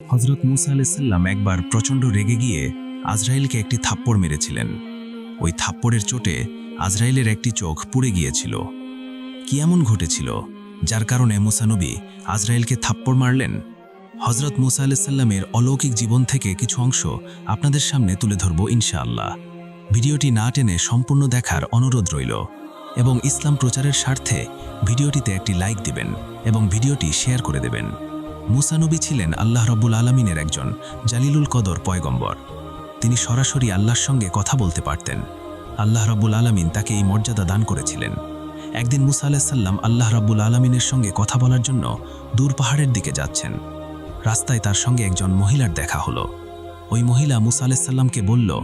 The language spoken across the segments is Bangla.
হজরত মুসা আলাইসাল্লাম একবার প্রচণ্ড রেগে গিয়ে আজরাইলকে একটি থাপ্পড় মেরেছিলেন। ওই থাপ্পড়ের চোটে আজরাইলের একটি চোখ পুড়ে গিয়েছিল। কি এমন ঘটেছিল, যার কারণে মুসানবী আজরাইলকে থাপ্পড় মারলেন? হজরত মুসা আলাইসাল্লামের অলৌকিক জীবন থেকে কিছু অংশ আপনাদের সামনে তুলে ধরব ইনশাআল্লাহ। ভিডিওটি না টেনে সম্পূর্ণ দেখার অনুরোধ রইল এবং ইসলাম প্রচারের স্বার্থে ভিডিওটিতে একটি লাইক দিবেন এবং ভিডিওটি শেয়ার করে দেবেন। মুসানবী ছিলেন আল্লাহ রব্বুল আলমিনের একজন জালিলুল কদর পয়গম্বর। তিনি সরাসরি আল্লাহর সঙ্গে কথা বলতে পারতেন। আল্লাহ রব্বুল আলমিন তাকে এই মর্যাদা দান করেছিলেন। একদিন মুসা আলাহিসাল্লাম আল্লাহ রব্বুল আলমিনের সঙ্গে কথা বলার জন্য দূর পাহাড়ের দিকে যাচ্ছেন। রাস্তায় তার সঙ্গে একজন মহিলার দেখা হলো। ওই মহিলা মুসা আলাহিসাল্লামকে বলল,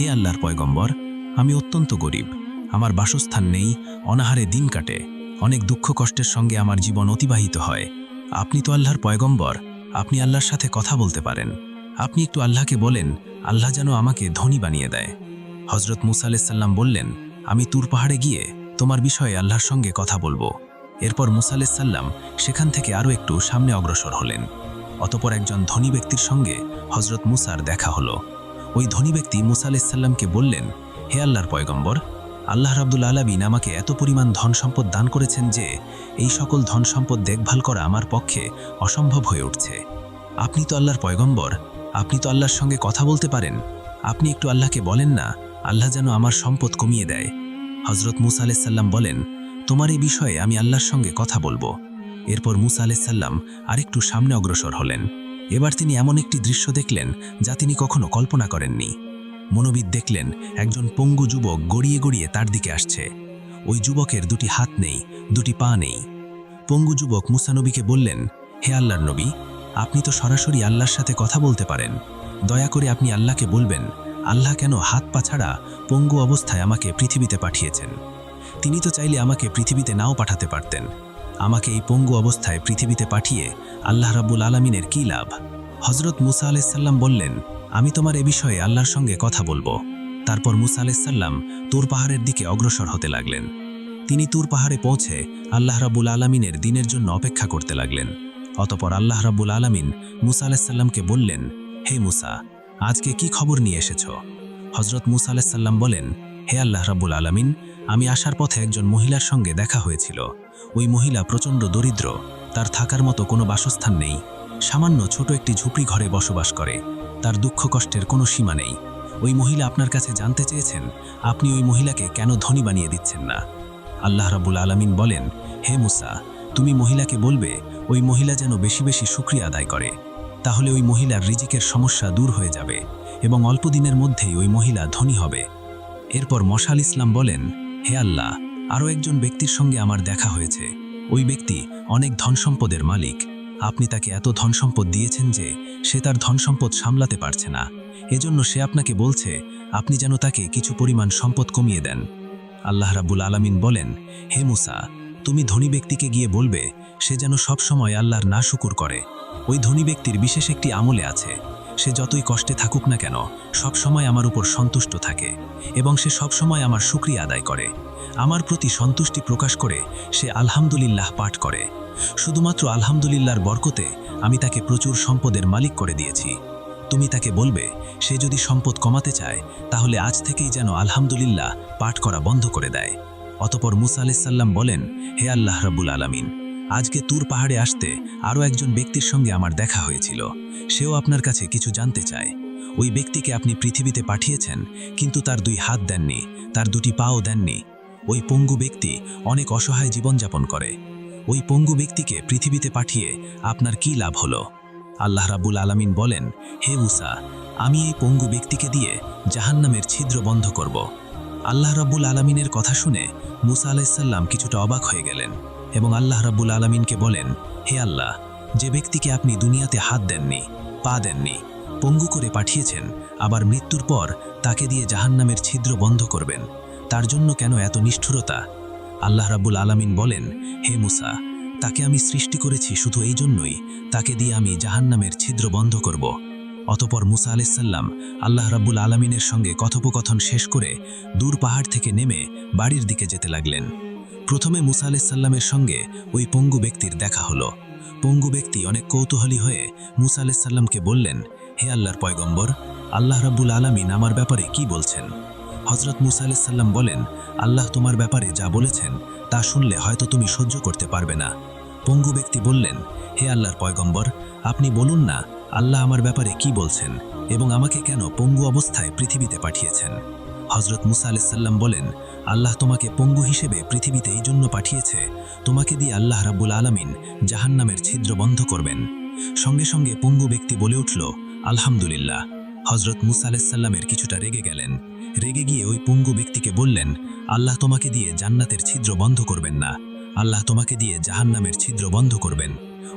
হে আল্লাহর পয়গম্বর, আমি অত্যন্ত গরিব। আমার বাসস্থান নেই, অনাহারে দিন কাটে। অনেক দুঃখ কষ্টের সঙ্গে আমার জীবন অতিবাহিত হয়। আপনি তো আল্লাহর পয়গম্বর, আপনি আল্লাহর সাথে কথা বলতে পারেন। আপনি একটু আল্লাহকে বলেন, আল্লাহ যেন আমাকে ধনী বানিয়ে দেয়। হজরত মুসা আলাইসাল্লাম বললেন, আমি তুর পাহাড়ে গিয়ে তোমার বিষয়ে আল্লাহর সঙ্গে কথা বলব। এরপর মুসা আলাইসাল্লাম সেখান থেকে আরও একটু সামনে অগ্রসর হলেন। অতপর একজন ধনী ব্যক্তির সঙ্গে হজরত মুসার দেখা হলো। ওই ধনী ব্যক্তি মুসা আলাইসাল্লামকে বললেন, হে আল্লাহর পয়গম্বর আল্লাহ রাব্দুল আলামিন আমাকে এত পরিমাণ ধন সম্পদ দান করেছেন যে এই সকল ধন সম্পদ দেখভাল করা আমার পক্ষে অসম্ভব হয়ে উঠছে। আপনি তো আল্লাহর পয়গম্বর, আপনি তো আল্লাহর সঙ্গে কথা বলতে পারেন। আপনি একটু আল্লাহকে বলেন না, আল্লাহ যেন আমার সম্পদ কমিয়ে দেয়। হজরত মুসা আলাইসাল্লাম বলেন, তোমার এই বিষয়ে আমি আল্লাহর সঙ্গে কথা বলব। এরপর মুসা আলাইসাল্লাম আরেকটু সামনে অগ্রসর হলেন। এবার তিনি এমন একটি দৃশ্য দেখলেন যা তিনি কখনো কল্পনা করেননি। মনোবিদ দেখলেন একজন পঙ্গু যুবক গড়িয়ে গড়িয়ে তার দিকে আসছে। ওই যুবকের দুটি হাত নেই, দুটি পা নেই। পঙ্গু যুবক মুসানবীকে বললেন, হে আল্লাহর নবী, আপনি তো সরাসরি আল্লাহর সাথে কথা বলতে পারেন। দয়া করে আপনি আল্লাহকে বলবেন, আল্লাহ কেন হাত পা ছাড়া পঙ্গু অবস্থায় আমাকে পৃথিবীতে পাঠিয়েছেন? তিনি তো চাইলে আমাকে পৃথিবীতে নাও পাঠাতে পারতেন। আমাকে এই পঙ্গু অবস্থায় পৃথিবীতে পাঠিয়ে আল্লাহ রাব্বুল আলমিনের কী লাভ? হজরত মুসা আলাইসাল্লাম বললেন আমি তোমার এ বিষয়ে আল্লাহর সঙ্গে কথা বলব। তারপর মুসা আলাইসাল্লাম তুর পাহাড়ের দিকে অগ্রসর হতে লাগলেন। তিনি তুর পাহাড়ে পৌঁছে আল্লাহ রাবুল আলমিনের দিনের জন্য অপেক্ষা করতে লাগলেন। অতপর আল্লাহ রাবুল আলমিন মুসা আলাইসাল্লামকে বললেন, হে মুসা, আজকে কি খবর নিয়ে এসেছ? হজরত মুসা আলাইসাল্লাম বলেন, হে আল্লাহ রাবুল আলমিন, আমি আসার পথে একজন মহিলার সঙ্গে দেখা হয়েছিল। ওই মহিলা প্রচণ্ড দরিদ্র, তার থাকার মতো কোনো বাসস্থান নেই। সামান্য ছোট একটি ঝুপড়ি ঘরে বসবাস করে। তার দুঃখ কষ্টের কোনো সীমা নেই। ওই মহিলা আপনার কাছে জানতে চেয়েছেন, আপনি ওই মহিলাকে কেন ধনী বানিয়ে দিচ্ছেন না? আল্লাহ রাবুল আলামিন বলেন, হে মুসা, তুমি মহিলাকে বলবে, ওই মহিলা যেন বেশি বেশি সুক্রিয়া আদায় করে। তাহলে ওই মহিলার রিজিকের সমস্যা দূর হয়ে যাবে এবং অল্প দিনের মধ্যেই ওই মহিলা ধনী হবে। এরপর মশাল ইসলাম বলেন, হে আল্লাহ, আরও একজন ব্যক্তির সঙ্গে আমার দেখা হয়েছে। ওই ব্যক্তি অনেক ধন সম্পদের মালিক। আপনি তাকে এত ধন সম্পদ দিয়েছেন যে সে তার ধন সম্পদ সামলাতে পারছে না। এজন্য সে আপনাকে বলছে, আপনি যেন তাকে কিছু পরিমাণ সম্পদ কমিয়ে দেন। আল্লাহ রাবুল আলামিন বলেন, হে মুসা, তুমি ধনী ব্যক্তিকে গিয়ে বলবে, সে যেন সবসময় আল্লাহর না শুকুর করে। ওই ধনী ব্যক্তির বিশেষ একটি আমলে আছে। সে যতই কষ্টে থাকুক না কেন, সব সময় আমার উপর সন্তুষ্ট থাকে এবং সে সব সময় আমার শুক্রিয়া আদায় করে। আমার প্রতি সন্তুষ্টি প্রকাশ করে, সে আলহামদুলিল্লাহ পাঠ করে। শুধুমাত্র আলহামদুলিল্লাহর বরকতে আমি তাকে প্রচুর সম্পদের মালিক করে দিয়েছি। তুমি তাকে বলবে, সে যদি সম্পদ কমাতে চায়, তাহলে আজ থেকেই যেন আলহামদুলিল্লাহ পাঠ করা বন্ধ করে দেয়। অতপর মুসা আলাইসাল্লাম বলেন, হে আল্লাহ রাবুল আলামিন আজকে তুর পাহাড়ে আসতে আরও একজন ব্যক্তির সঙ্গে আমার দেখা হয়েছিল। সেও আপনার কাছে কিছু জানতে চায়। ওই ব্যক্তিকে আপনি পৃথিবীতে পাঠিয়েছেন, কিন্তু তার দুই হাত দেননি, তার দুটি পাও দেননি। ওই পঙ্গু ব্যক্তি অনেক অসহায় জীবনযাপন করে। ওই পঙ্গু ব্যক্তিকে পৃথিবীতে পাঠিয়ে আপনার কি লাভ হলো? আল্লাহ রাবুল আলামিন বলেন, হে মুসা, আমি এই পঙ্গু ব্যক্তিকে দিয়ে জাহান্নামের ছিদ্র বন্ধ করব। আল্লাহ রাব্বুল আলামিনের কথা শুনে মুসা আলাইসাল্লাম কিছুটা অবাক হয়ে গেলেন। এবং আল্লাহ রাব্বুল আলামিনকে বলেন, হে আল্লাহ, যে ব্যক্তিকে আপনি দুনিয়াতে হাত দেননি, পা দেননি, পঙ্গু করে পাঠিয়েছেন, আবার মৃত্যুর পর তাকে দিয়ে জাহান্নামের ছিদ্র বন্ধ করবেন, তার জন্য কেন এত নিষ্ঠুরতা? আল্লাহ রাব্বুল আলামিন বলেন, হে মুসা, তাকে আমি সৃষ্টি করেছি শুধু এই জন্যই, তাকে দিয়ে আমি জাহান্নামের ছিদ্র বন্ধ করব। অতপর মুসা আলাইসাল্লাম আল্লাহ রাব্বুল আলমিনের সঙ্গে কথোপকথন শেষ করে দূর পাহাড় থেকে নেমে বাড়ির দিকে যেতে লাগলেন। প্রথমে মুসা আলাইসাল্লামের সঙ্গে ওই পঙ্গু ব্যক্তির দেখা হলো। পঙ্গু ব্যক্তি অনেক কৌতূহলী হয়ে মুসা আলাইসাল্লামকে বললেন, হে আল্লাহর পয়গম্বর, আল্লাহ রাব্বুল আলামিন আমার ব্যাপারে কি বলছেন? হজরত মুসা আলাইসাল্লাম বলেন, আল্লাহ তোমার ব্যাপারে যা বলেছেন, তা শুনলে হয়তো তুমি সহ্য করতে পারবে না। পঙ্গু ব্যক্তি বললেন, হে আল্লাহর পয়গম্বর, আপনি বলুন না, আল্লাহ আমার ব্যাপারে কি বলছেন এবং আমাকে কেন পঙ্গু অবস্থায় পৃথিবীতে পাঠিয়েছেন? হজরত মুসা আলাইসাল্লাম বলেন, আল্লাহ তোমাকে পঙ্গু হিসেবে পৃথিবীতে এই জন্য পাঠিয়েছে। তোমাকে দিয়ে আল্লাহ রাব্বুল আলামিন জাহান্নামের ছিদ্র বন্ধ করবেন। সঙ্গে সঙ্গে পঙ্গু ব্যক্তি বলে উঠল, আলহামদুলিল্লাহ। হজরত মুসা আলাইসাল্লামের কিছুটা রেগে গেলেন। রেগে গিয়ে ওই পঙ্গু ব্যক্তিকে বললেন, আল্লাহ তোমাকে দিয়ে জান্নাতের ছিদ্র বন্ধ করবেন না। আল্লাহ তোমাকে দিয়ে জাহান্নামের ছিদ্র বন্ধ করবেন।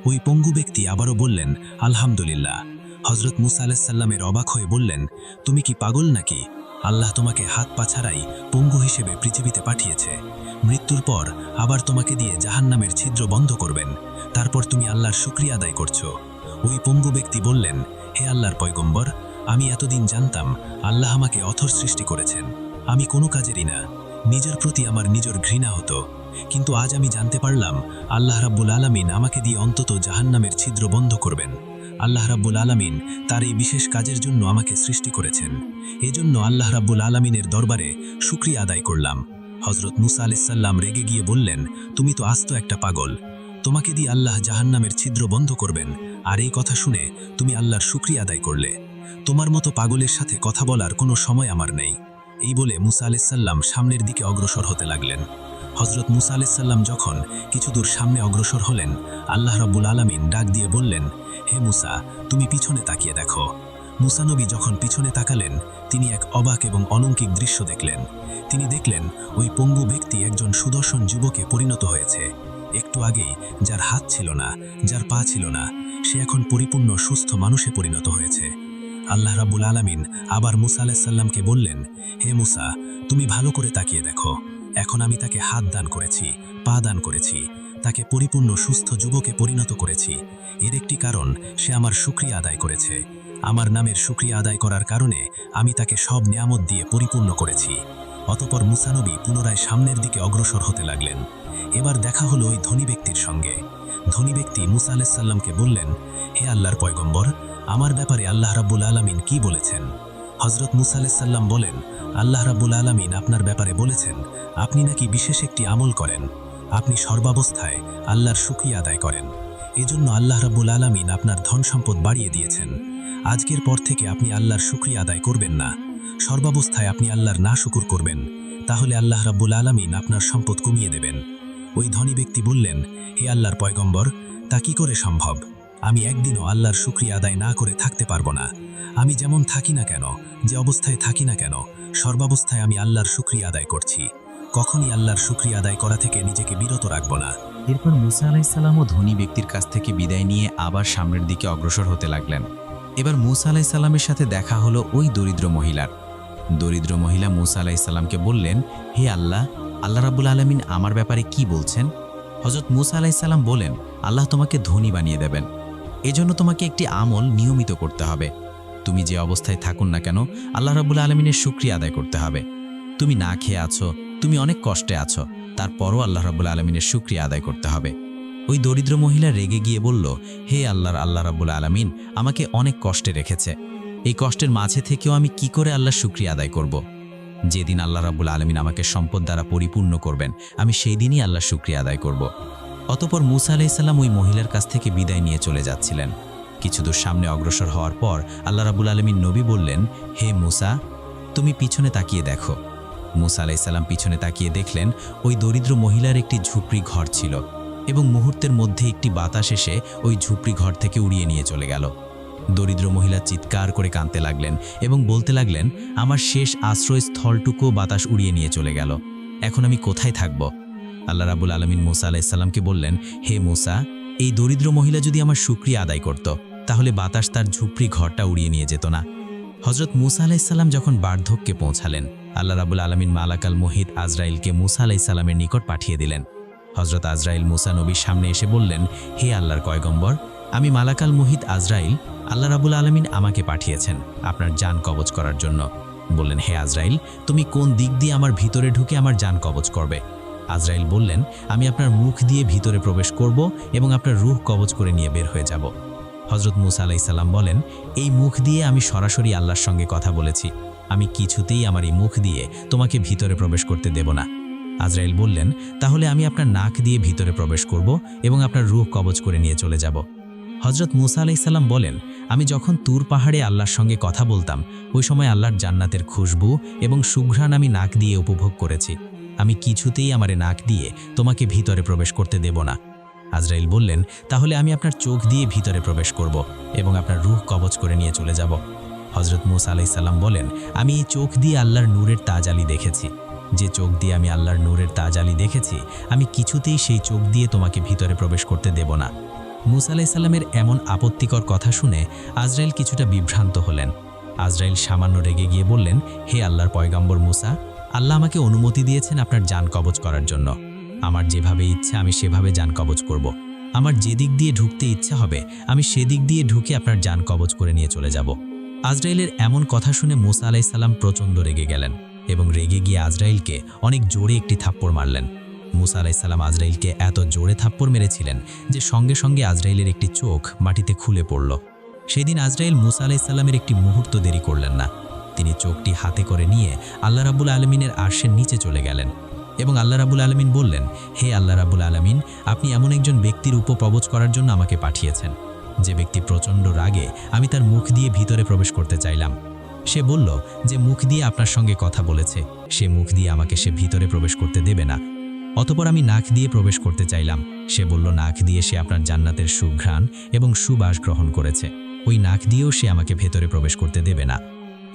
ওই পঙ্গু ব্যক্তি আবারও বললেন, আলহামদুলিল্লাহ। হজরত মুসা আলাইসাল্লামের অবাক হয়ে বললেন, তুমি কি পাগল নাকি? আল্লাহ তোমাকে হাত পা ছাড়াই পঙ্গু হিসেবে পৃথিবীতে পাঠিয়েছে। মৃত্যুর পর আবার তোমাকে দিয়ে জাহান্নামের ছিদ্র বন্ধ করবেন। তারপর তুমি আল্লাহর শুক্রিয়া আদায় করছ। ওই পঙ্গু ব্যক্তি বললেন, হে আল্লাহর পয়গম্বর, আমি এতদিন জানতাম আল্লাহ আমাকে অথর সৃষ্টি করেছেন। আমি কোনো কাজেরই না। নিজের প্রতি আমার নিজের ঘৃণা হতো। কিন্তু আজ আমি জানতে পারলাম, আল্লাহ রাব্বুল আলামিন আমাকে দিয়ে অন্তত জাহান্নামের ছিদ্র বন্ধ করবেন। আল্লাহ রাব্বুল আলামিন তার এই বিশেষ কাজের জন্য আমাকে সৃষ্টি করেছেন। এজন্য আল্লাহ রাব্বুল আলামিনের দরবারে শুক্রিয়া আদায় করলাম। হজরত মুসা আলাইসাল্লাম রেগে গিয়ে বললেন, তুমি তো আস্ত একটা পাগল। তোমাকে দিয়ে আল্লাহ জাহান্নামের ছিদ্র বন্ধ করবেন। আর এই কথা শুনে তুমি আল্লাহর শুক্রিয়া আদায় করলে। তোমার মতো পাগলের সাথে কথা বলার কোনো সময় আমার নেই। এই বলে মুসা আলাইসাল্লাম সামনের দিকে অগ্রসর হতে লাগলেন। হজরত মুসা আলাইসাল্লাম যখন কিছু দূর সামনে অগ্রসর হলেন, আল্লাহ রাব্বুল আলামিন ডাক দিয়ে বললেন, হে মুসা, তুমি পিছনে তাকিয়ে দেখো। মুসানবী যখন পিছনে তাকালেন, তিনি এক অবাক এবং অলৌকিক দৃশ্য দেখলেন। তিনি দেখলেন, ওই পঙ্গু ব্যক্তি একজন সুদর্শন যুবকে পরিণত হয়েছে। একটু আগেই যার হাত ছিল না, যার পা ছিল না, সে এখন পরিপূর্ণ সুস্থ মানুষে পরিণত হয়েছে। আল্লাহ রাব্বুল আলামিন আবার মুসা আলাহিসাল্লামকে বললেন, হে মুসা, তুমি ভালো করে তাকিয়ে দেখো। এখন আমি তাকে হাত দান করেছি, পা দান করেছি, তাকে পরিপূর্ণ সুস্থ যুবকে পরিণত করেছি। এর একটি কারণ, সে আমার শুক্রিয়া আদায় করেছে। আমার নামের শুক্রিয়া আদায় করার কারণে আমি তাকে সব নিয়ামত দিয়ে পরিপূর্ণ করেছি। অতপর মুসানবী পুনরায় সামনের দিকে অগ্রসর হতে লাগলেন। এবার দেখা হলো ওই ধনী ব্যক্তির সঙ্গে। ধনী ব্যক্তি মুসা আলাইসাল্লামকে বললেন, হে আল্লাহর পয়গম্বর, আমার ব্যাপারে আল্লাহ রাব্বুল আলামিন কি বলেছেন? হজরত মুসা আলাইসাল্লাম বলেন আল্লাহ রাব্বুল আলামিন আপনার ব্যাপারে বলেছেন, আপনি নাকি বিশেষ একটি আমল করেন। আপনি সর্বাবস্থায় আল্লাহর শুকরিয়া আদায় করেন। এজন্য আল্লাহ রাব্বুল আলামিন আপনার ধন সম্পদ বাড়িয়ে দিয়েছেন। আজকের পর থেকে আপনি আল্লাহর শুকরিয়া আদায় করবেন না। সর্বাবস্থায় আপনি আল্লাহর না শুকুর করবেন। তাহলে আল্লাহ রাব্বুল আলামিন আপনার সম্পদ কমিয়ে দেবেন। ওই ধনী ব্যক্তি বললেন, হে আল্লাহর পয়গম্বর, তা কি করে সম্ভব? আমি একদিনও আল্লাহর শুক্রিয়া আদায় না করে থাকতে পারব না। আমি যেমন থাকি না কেন, যে অবস্থায় থাকি না কেন, সর্বাবস্থায় আমি আল্লাহর শুক্রিয়া আদায় করছি। কখনই আল্লাহর শুক্রিয়া আদায় করা থেকে নিজেকে বিরত রাখব না। এরপর মুসা আলাইসাল্লামও ধনী ব্যক্তির কাছ থেকে বিদায় নিয়ে আবার সামনের দিকে অগ্রসর হতে লাগলেন। এবার মুসা আলাইসাল্লামের সাথে দেখা হলো ওই দরিদ্র মহিলার। দরিদ্র মহিলা মুসা আলাইসাল্লামকে বললেন, হে আল্লাহ আল্লাহ রাবুল আলমিন আমার ব্যাপারে কি বলছেন? হজরত মুসা আলাইসাল্লাম বলেন, আল্লাহ তোমাকে ধনী বানিয়ে দেবেন। এজন্য তোমাকে একটি আমল নিয়মিত করতে হবে তুমি যে অবস্থায় থাকুন না কেন, আল্লাহ রাবুল আলমিনের শুক্রিয়া আদায় করতে হবে তুমি না খেয়ে আছো, তুমি অনেক কষ্টে আছো, তারপরও আল্লাহ রাবুল আলমিনের শুক্রিয়া আদায় করতে হবে ওই দরিদ্র মহিলা রেগে গিয়ে বলল, হে আল্লাহর আল্লাহ রাবুল আলমিন, আমাকে অনেক কষ্টে রেখেছে এই কষ্টের মাঝে থেকেও আমি কি করে আল্লাহ শুক্রিয়া আদায় করব। যেদিন আল্লাহ রাবুল আলমিন আমাকে সম্পদ দ্বারা পরিপূর্ণ করবেন, আমি সেই দিনই আল্লাহ শুক্রিয়া আদায় করব। অতপর মুসা আলাইসাল্লাম ওই মহিলার কাছ থেকে বিদায় নিয়ে চলে যাচ্ছিলেন। কিছু দূর সামনে অগ্রসর হওয়ার পর আল্লাহ রাবুল আলমিন নবী বললেন, হে মুসা, তুমি পিছনে তাকিয়ে দেখো। মুসা আলাইসাল্লাম পিছনে তাকিয়ে দেখলেন, ওই দরিদ্র মহিলার একটি ঝুপড়ি ঘর ছিল এবং মুহূর্তের মধ্যে একটি বাতাস এসে ওই ঝুপড়ি ঘর থেকে উড়িয়ে নিয়ে চলে গেল। দরিদ্র মহিলা চিৎকার করে কাঁদতে লাগলেন এবং বলতে লাগলেন, আমার শেষ আশ্রয়স্থলটুকু বাতাস উড়িয়ে নিয়ে চলে গেল। এখন আমি কোথায় থাকব? আল্লাহ রাবুল আলমিন মুসা আলাইসাল্লামকে বললেন, হে মুসা, এই দরিদ্র মহিলা যদি আমার সুক্রিয়া আদায় করত, তাহলে বাতাস তার ঝুপড়ি ঘরটা উড়িয়ে নিয়ে যেত না। হজরত মুসা আলাইসাল্লাম যখন বার্ধক্যে পৌঁছালেন, আল্লাহ রাবুল আলমিন মালাকাল মোহিত আজরাইলকে মুসা আলাইসাল্লামের নিকট পাঠিয়ে দিলেন। হজরত আজরাইল মুসা নবীর সামনে এসে বললেন, হে আল্লাহর কয়গম্বর আমি মালাকাল মোহিত আজরাইল আল্লাহ রাবুল আলমিন আমাকে পাঠিয়েছেন আপনার যান কবচ করার জন্য। বললেন, হে আজরাইল, তুমি কোন দিক দিয়ে আমার ভিতরে ঢুকে আমার যান কবচ করবে? আজরাইল বললেন, আমি আপনার মুখ দিয়ে ভিতরে প্রবেশ করব এবং আপনার রূহ কবজ করে নিয়ে বের হয়ে যাব। হজরত মুসা আলাইসাল্লাম বলেন, এই মুখ দিয়ে আমি সরাসরি আল্লাহর সঙ্গে কথা বলেছি। আমি কিছুতেই আমার এই মুখ দিয়ে তোমাকে ভিতরে প্রবেশ করতে দেব না। আজরাইল বললেন, তাহলে আমি আপনার নাক দিয়ে ভিতরে প্রবেশ করব এবং আপনার রুহ কবজ করে নিয়ে চলে যাব। হজরত মুসা আলাইসাল্লাম বলেন, আমি যখন তুর পাহাড়ে আল্লাহর সঙ্গে কথা বলতাম, ওই সময় আল্লাহর জান্নাতের খুশবু এবং সুঘ্রাণ আমি নাক দিয়ে উপভোগ করেছি। আমি কিছুতেই আমারে নাক দিয়ে তোমাকে ভিতরে প্রবেশ করতে দেব না। আজরাইল বললেন, তাহলে আমি আপনার চোখ দিয়ে ভিতরে প্রবেশ করব এবং আপনার রূহ কবচ করে নিয়ে চলে যাব। হজরত মুসা আলাইসাল্লাম বলেন, আমি এই চোখ দিয়ে আল্লাহর নূরের তাজালি দেখেছি। যে চোখ দিয়ে আমি আল্লাহর নূরের তাজালি দেখেছি, আমি কিছুতেই সেই চোখ দিয়ে তোমাকে ভিতরে প্রবেশ করতে দেব না। মুসা আলাইসাল্লামের এমন আপত্তিকর কথা শুনে আজরাইল কিছুটা বিভ্রান্ত হলেন। আজরাইল সামান্য রেগে গিয়ে বললেন, হে আল্লাহর পয়গাম্বর মুসা আল্লাহ আমাকে অনুমতি দিয়েছেন আপনার যান কবজ করার জন্য। আমার যেভাবে ইচ্ছা, আমি সেভাবে যান কবজ করব। আমার যে দিক দিয়ে ঢুকতে ইচ্ছা হবে, আমি সেদিক দিয়ে ঢুকে আপনার যান কবজ করে নিয়ে চলে যাব। আজরাইলের এমন কথা শুনে মুসা আলাইসাল্লাম প্রচণ্ড রেগে গেলেন এবং রেগে গিয়ে আজরাইলকে অনেক জোরে একটি থাপ্পড় মারলেন। মুসা আলাইসাল্লাম আজরাইলকে এত জোরে থাপ্পড় মেরেছিলেন যে সঙ্গে সঙ্গে আজরাইলের একটি চোখ মাটিতে খুলে পড়ল। সেদিন আজরাইল মুসা আলাইসাল্লামের একটি মুহূর্ত দেরি করলেন না। তিনি চোখটি হাতে করে নিয়ে আল্লাহ রাবুল আলমিনের আর্শের নিচে চলে গেলেন। এবং আল্লাহ রাবুল আলমিন বললেন, হে আল্লাহ রাবুল আলমিন, আপনি এমন একজন ব্যক্তির উপপ্রবোজ করার জন্য আমাকে পাঠিয়েছেন। যে ব্যক্তি প্রচণ্ড রাগে, আমি তার মুখ দিয়ে ভিতরে প্রবেশ করতে চাইলাম। সে বলল, যে মুখ দিয়ে আপনার সঙ্গে কথা বলেছে, সে মুখ দিয়ে আমাকে সে ভিতরে প্রবেশ করতে দেবে না। অতপর আমি নাক দিয়ে প্রবেশ করতে চাইলাম। সে বলল, নাক দিয়ে সে আপনার জান্নাতের সুঘ্রাণ এবং সুবাস গ্রহণ করেছে। ওই নাক দিয়েও সে আমাকে ভেতরে প্রবেশ করতে দেবে না।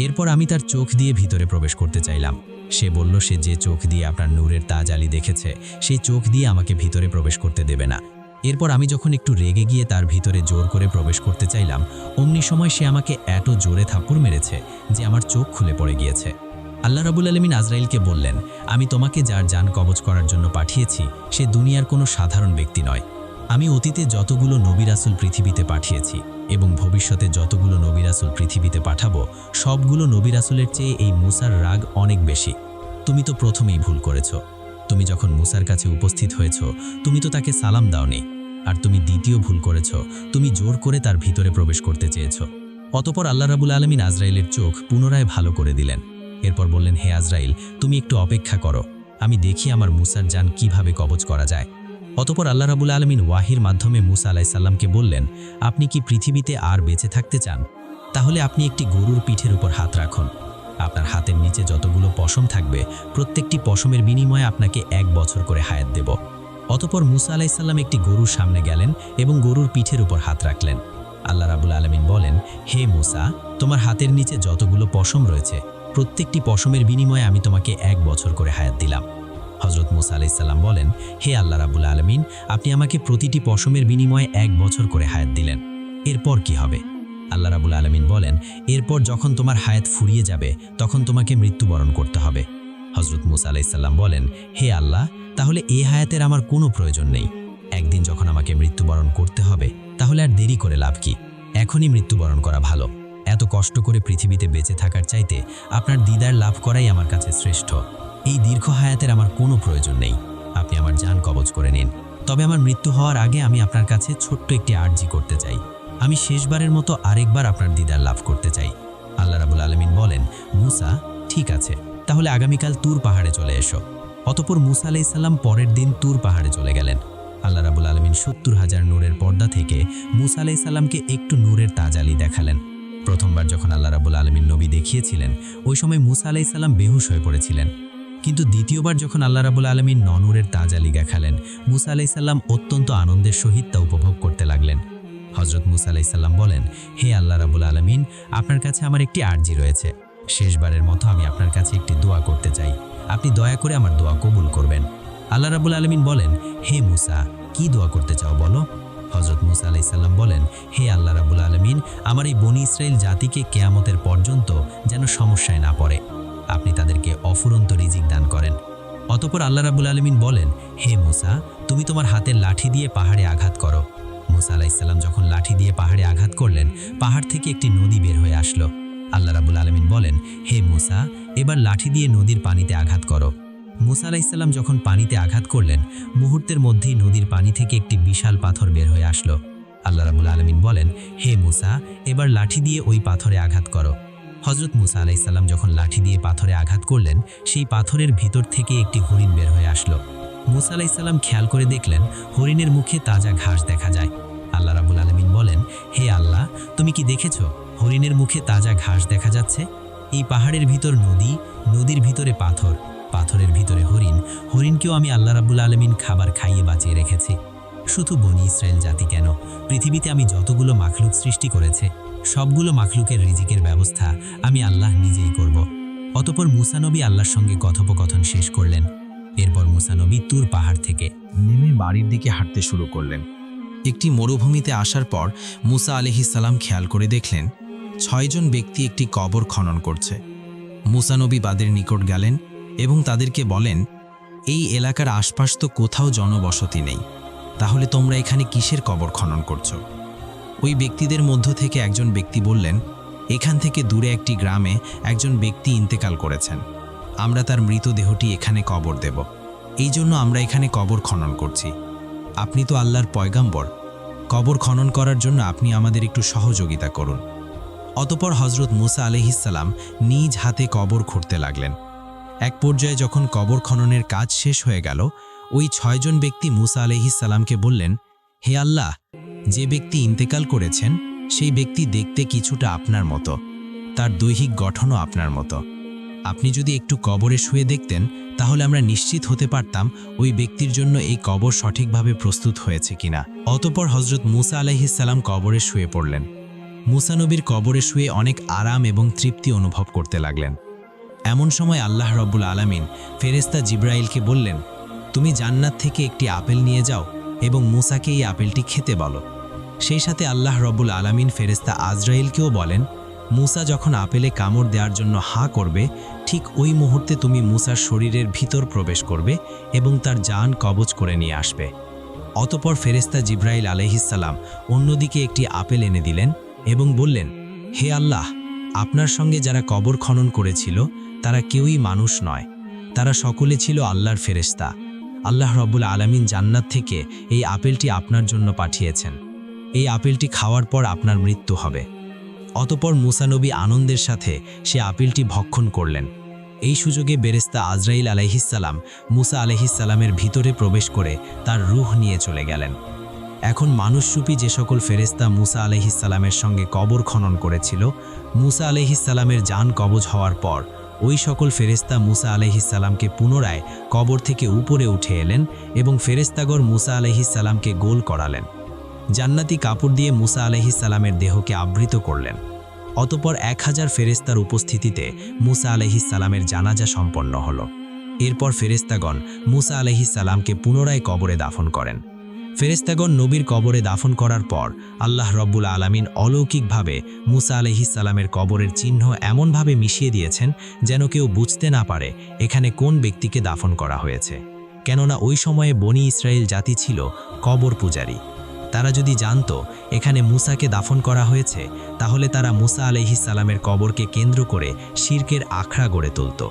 এরপর আমি তার চোখ দিয়ে ভিতরে প্রবেশ করতে চাইলাম। সে বলল, সে যে চোখ দিয়ে আপনার নূরের তাজ আলী দেখেছে সেই চোখ দিয়ে আমাকে ভিতরে প্রবেশ করতে দেবে না। এরপর আমি যখন একটু রেগে গিয়ে তার ভিতরে জোর করে প্রবেশ করতে চাইলাম, অমনি সময় সে আমাকে এত জোরে থাপ্পড় মেরেছে যে আমার চোখ খুলে পড়ে গিয়েছে। আল্লাহ রাবুল আলমিন আজরাইলকে বললেন, আমি তোমাকে যার যান কবজ করার জন্য পাঠিয়েছি, সে দুনিয়ার কোনো সাধারণ ব্যক্তি নয়। আমি অতীতে যতগুলো নবিরাসুল পৃথিবীতে পাঠিয়েছি এবং ভবিষ্যতে যতগুলো নবিরাসুল পৃথিবীতে পাঠাবো, সবগুলো নবিরাসুলের চেয়ে এই মুসার রাগ অনেক বেশি। তুমি তো প্রথমেই ভুল করেছ। তুমি যখন মুসার কাছে উপস্থিত হয়েছ, তুমি তো তাকে সালাম দাওনি। আর তুমি দ্বিতীয় ভুল করেছ, তুমি জোর করে তার ভিতরে প্রবেশ করতে চেয়েছ। অতপর আল্লাহ রাবুল আলমিন আজরাইলের চোখ পুনরায় ভালো করে দিলেন। এরপর বললেন, হে আজরাইল, তুমি একটু অপেক্ষা করো। আমি দেখি আমার মুসার যান কীভাবে কবজ করা যায়। অতপর আল্লাহ রাবুল আলমিন ওয়াহির মাধ্যমে মুসা আলাইসাল্লামকে বললেন, আপনি কি পৃথিবীতে আর বেঁচে থাকতে চান? তাহলে আপনি একটি গরুর পিঠের উপর হাত রাখুন। আপনার হাতের নিচে যতগুলো পশম থাকবে, প্রত্যেকটি পশমের বিনিময়ে আপনাকে এক বছর করে হায়াত দেব। অতপর মুসা আলাইসাল্লাম একটি গরুর সামনে গেলেন এবং গরুর পিঠের উপর হাত রাখলেন। আল্লাহ রাবুল আলমিন বলেন, হে মুসা, তোমার হাতের নিচে যতগুলো পশম রয়েছে, প্রত্যেকটি পশমের বিনিময়ে আমি তোমাকে এক বছর করে হায়াত দিলাম। হজরত মুসা আলাইসাল্লাম বলেন, হে আল্লাহ রাবুল আলমিন, আপনি আমাকে প্রতিটি পশমের বিনিময়ে এক বছর করে হায়াত দিলেন। এরপর কি হবে? আল্লাহ রাবুল আলমিন বলেন, এরপর যখন তোমার হায়াত ফুরিয়ে যাবে, তখন তোমাকে মৃত্যুবরণ করতে হবে। হজরত মুসা আলাইসাল্লাম বলেন, হে আল্লাহ, তাহলে এ হায়াতের আমার কোনো প্রয়োজন নেই। একদিন যখন আমাকে মৃত্যুবরণ করতে হবে, তাহলে আর দেরি করে লাভ কি? এখনই মৃত্যুবরণ করা ভালো। এত কষ্ট করে পৃথিবীতে বেঁচে থাকার চাইতে আপনার দিদার লাভ করাই আমার কাছে শ্রেষ্ঠ। এই দীর্ঘ হায়াতের আমার কোনো প্রয়োজন নেই। আপনি আমার যান কবজ করে নিন। তবে আমার মৃত্যু হওয়ার আগে আমি আপনার কাছে ছোট্ট একটি আর্জি করতে চাই। আমি শেষবারের মতো আরেকবার আপনার দিদার লাভ করতে চাই। আল্লাহ রাবুল আলমিন বলেন, মুসা, ঠিক আছে। তাহলে আগামীকাল তুর পাহাড়ে চলে এসো। অতপর মুসা আলাইসাল্লাম পরের দিন তুর পাহাড়ে চলে গেলেন। আল্লাহ রাবুল আলমিন সত্তর হাজার নূরের পর্দা থেকে মুসা আলাইসাল্লামকে একটু নূরের তাজালি দেখালেন। প্রথমবার যখন আল্লাহ রাবুল আলমিন নবী দেখিয়েছিলেন, ওই সময় মুসা আলাইসাল্লাম বেহুশ হয়ে পড়েছিলেন। কিন্তু দ্বিতীয়বার যখন আল্লাহ রাবুল আলমিন ননুরের তাজালি দেখালেন মুসা আলাইসাল্লাম অত্যন্ত আনন্দের সহিত তা উপভোগ করতে লাগলেন। হজরত মুসা আলাইসাল্লাম বলেন, হে আল্লাহ রাবুল আলমিন, আপনার কাছে আমার একটি আর্জি রয়েছে। শেষবারের মতো আমি আপনার কাছে একটি দোয়া করতে চাই। আপনি দয়া করে আমার দোয়া কবুল করবেন। আল্লাহ রাবুল আলমিন বলেন, হে মুসা, কি দোয়া করতে চাও বলো? হজরত মুসা আলাইসাল্লাম বলেন, হে আল্লাহ রাবুল আলমিন, আমার এই বনি ইসরায়েল জাতিকে কেয়ামতের পর্যন্ত যেন সমস্যায় না পড়ে। আপনি তাদেরকে অফুরন্ত রিজিক দান করেন। অতপর আল্লাহ রাবুল আলমিন বলেন, হে মুসা, তুমি তোমার হাতের লাঠি দিয়ে পাহাড়ে আঘাত করো। মুসা আলাইসাল্লাম যখন লাঠি দিয়ে পাহাড়ে আঘাত করলেন, পাহাড় থেকে একটি নদী বের হয়ে আসলো। আল্লাহ রাবুল আলমিন বলেন, হে মুসা, এবার লাঠি দিয়ে নদীর পানিতে আঘাত করো। মুসা আলাইসাল্লাম যখন পানিতে আঘাত করলেন, মুহূর্তের মধ্যেই নদীর পানি থেকে একটি বিশাল পাথর বের হয়ে আসলো। আল্লাহ রাবুল আলমিন বলেন, হে মুসা, এবার লাঠি দিয়ে ওই পাথরে আঘাত করো। হজরত মুসা আলাইসাল্লাম যখন লাঠি দিয়ে পাথরে আঘাত করলেন, সেই পাথরের ভিতর থেকে একটি হরিণ বের হয়ে আসলো। মুসা আলাইসাল্লাম খেয়াল করে দেখলেন, হরিণের মুখে তাজা ঘাস দেখা যায়। আল্লাহ রাবুল আলমিন বলেন, হে আল্লাহ, তুমি কি দেখেছ? হরিণের মুখে তাজা ঘাস দেখা যাচ্ছে? এই পাহাড়ের ভিতর নদী, নদীর ভিতরে পাথর, পাথরের ভিতরে হরিণ, হরিণকেও আমি আল্লাহ রাবুল আলমিন খাবার খাইয়ে বাঁচিয়ে রেখেছি। শুধু বনি ইসরায়েল জাতি কেন? পৃথিবীতে আমি যতগুলো মাখলুক সৃষ্টি করেছে সবগুলো মাখলুকের রিজিকের ব্যবস্থা আমি আল্লাহ নিজেই করব। অতপর মুসানবী আল্লাহর সঙ্গে কথোপকথন শেষ করলেন। এরপর মুসানবী তুর পাহাড় থেকে নেমে বাড়ির দিকে হাঁটতে শুরু করলেন। একটি মরুভূমিতে আসার পর মুসা আলহিসাল্লাম খেয়াল করে দেখলেন ছয়জন ব্যক্তি একটি কবর খনন করছে। মুসানবী বাদের নিকট গেলেন এবং তাদেরকে বলেন, এই এলাকার আশপাশ তো কোথাও জনবসতি নেই। তাহলে তোমরা এখানে কিসের কবর খনন করছ? ওই ব্যক্তিদের মধ্য থেকে একজন ব্যক্তি বললেন, এখান থেকে দূরে একটি গ্রামে একজন ব্যক্তি ইন্তেকাল করেছেন। আমরা তার মৃতদেহটি এখানে কবর দেব। এই জন্য আমরা এখানে কবর খনন করছি। আপনি তো আল্লাহর পয়গাম্বর। কবর খনন করার জন্য আপনি আমাদের একটু সহযোগিতা করুন। অতপর হজরত মুসা আলহিসাল্লাম নিজ হাতে কবর খুঁড়তে লাগলেন। এক পর্যায়ে যখন কবর খননের কাজ শেষ হয়ে গেল, ওই ছয়জন ব্যক্তি মুসা আলহিসাল্লামকে বললেন, হে আল্লাহ যে ব্যক্তি ইন্তেকাল করেছেন, সেই ব্যক্তি দেখতে কিছুটা আপনার মতো। তার দৈহিক গঠনও আপনার মতো। আপনি যদি একটু কবরে শুয়ে দেখতেন, তাহলে আমরা নিশ্চিত হতে পারতাম ওই ব্যক্তির জন্য এই কবর সঠিকভাবে প্রস্তুত হয়েছে কিনা। অতপর হজরত মুসা আলাইহিসাল্লাম কবরে শুয়ে পড়লেন। মুসানবীর কবরে শুয়ে অনেক আরাম এবং তৃপ্তি অনুভব করতে লাগলেন। এমন সময় আল্লাহ রব্বুল আলামিন ফেরেস্তা জিব্রাইলকে বললেন, তুমি জান্নাত থেকে একটি আপেল নিয়ে যাও এবং মুসাকে এই আপেলটি খেতে বলো। সেই সাথে আল্লাহ রব্বুল আলামিন ফেরেস্তা আজরাইলকেও বলেন, মুসা যখন আপেলে কামড় দেওয়ার জন্য হা করবে, ঠিক ওই মুহূর্তে তুমি মুসার শরীরের ভিতর প্রবেশ করবে এবং তার জান কবজ করে নিয়ে আসবে। অতপর ফেরেস্তা জিব্রাইল আলহিসাল্লাম অন্যদিকে একটি আপেল এনে দিলেন এবং বললেন, হে আল্লাহ, আপনার সঙ্গে যারা কবর খনন করেছিল, তারা কেউই মানুষ নয়। তারা সকলে ছিল আল্লাহর ফেরেস্তা আল্লাহ রব্বুল আলামিন জান্নাত থেকে এই আপেলটি আপনার জন্য পাঠিয়েছেন। এই আপেলটি খাওয়ার পর আপনার মৃত্যু হবে। অতপর মুসানবী আনন্দের সাথে সে আপেলটি ভক্ষণ করলেন। এই সুযোগে বেরেস্তা আজরাইল আলাইহিসাল্লাম মুসা আলহিসাল্লামের ভিতরে প্রবেশ করে তার রুহ নিয়ে চলে গেলেন। এখন মানুষরূপী যে সকল ফেরেস্তা মুসা আলহিসাল্লামের সঙ্গে কবর খনন করেছিল, মুসা আলহিসাল্লামের যান কবজ হওয়ার পর ওই সকল ফেরেস্তা মুসা আলহিসাল্লামকে পুনরায় কবর থেকে উপরে উঠে এলেন এবং ফেরেস্তাগর মুসা আলহিসাল্লামকে গোল করালেন। জান্নাতি কাপড় দিয়ে মুসা আলহিসাল্লামের দেহকে আবৃত করলেন। অতপর এক হাজার ফেরেস্তার উপস্থিতিতে মুসা আলহিসাল্লামের জানাজা সম্পন্ন হল। এরপর ফেরেস্তাগণ মুসা আলহিসাল্লামকে পুনরায় কবরে দাফন করেন। ফেরেস্তাগণ নবীর কবরে দাফন করার পর আল্লাহ রব্বুল আলামিন অলৌকিকভাবে মুসা আলহিসাল্লামের কবরের চিহ্ন এমনভাবে মিশিয়ে দিয়েছেন যেন কেউ বুঝতে না পারে এখানে কোন ব্যক্তিকে দাফন করা হয়েছে। কেননা ওই সময়ে বনি ইসরায়েল জাতি ছিল কবর পূজারী। তারা যদি জানত এখানে মুসাকে দাফন করা হয়েছে, তাহলে তারা মুসা আলহিসাল্লামের কবরকে কেন্দ্র করে শির্কের আখড়া গড়ে তুলত।